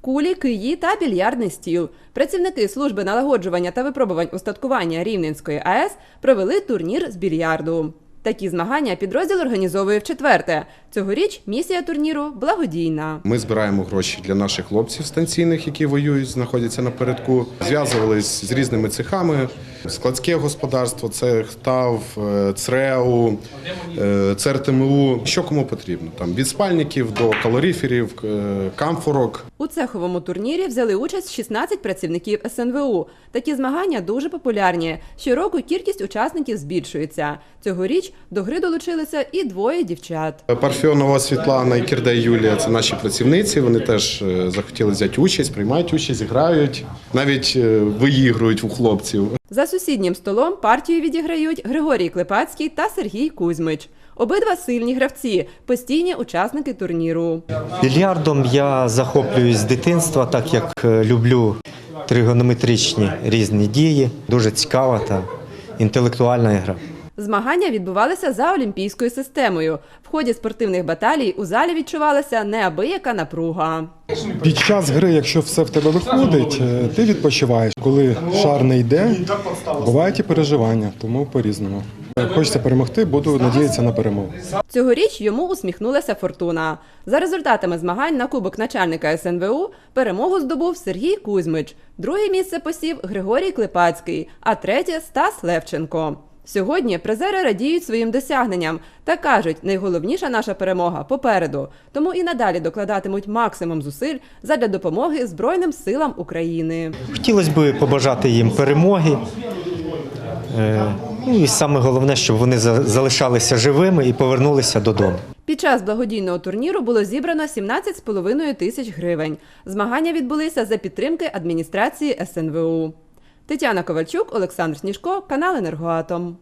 кулі, киї та більярдний стіл. Працівники служби налагоджування та випробувань устаткування Рівненської АЕС провели турнір з більярду. Такі змагання підрозділ організовує в четверте. Цьогоріч місія турніру благодійна. Ми збираємо гроші для наших хлопців станційних, які воюють, знаходяться напередку. Зв'язувались з різними цехами. Складське господарство, цех ТАВ, е, ЦРЕУ, е, ЦРТМУ. Що кому потрібно? Там від спальників до калоріферів, е, камфорок. У цеховому турнірі взяли участь 16 працівників СНВУ. Такі змагання дуже популярні. Щороку кількість учасників збільшується. Цьогоріч до гри долучилися і двоє дівчат. Парфьонова Світлана і Кірдей Юлія це наші працівниці. Вони теж е, захотіли взяти участь, приймають участь, грають, навіть е, виігрують у хлопців. За сусіднім столом партію відіграють Григорій Клепацький та Сергій Кузьмич. Обидва сильні гравці, постійні учасники турніру. Більярдом я захоплююсь з дитинства, так як е, люблю тригонометричні різні дії. Дуже цікава та інтелектуальна гра. Змагання відбувалися за олімпійською системою. В ході спортивних баталій у залі відчувалася неабияка напруга. Під час гри, якщо все в тебе виходить, е, ти відпочиваєш. Коли шар не йде, бувають і переживання, тому по-різному. Е, Хочеться перемогти, буду надіятися на перемогу. Цьогоріч йому усміхнулася фортуна. За результатами змагань на кубок начальника СНВУ перемогу здобув Сергій Кузьмич. Друге місце посів Григорій Клепацький, а третє Стас Левченко. Сьогодні призери радіють своїм досягненням та кажуть, найголовніша наша перемога попереду. Тому і надалі докладатимуть максимум зусиль задля допомоги Збройним силам України. Хотілося б побажати їм перемоги. Ну і саме головне, щоб вони за- залишалися живими і повернулися додому. Під час благодійного турніру було зібрано 17,5 тисяч гривень. Змагання відбулися за підтримки адміністрації СНВУ. Тетяна Ковальчук, Олександр Сніжко, канал Енергоатом.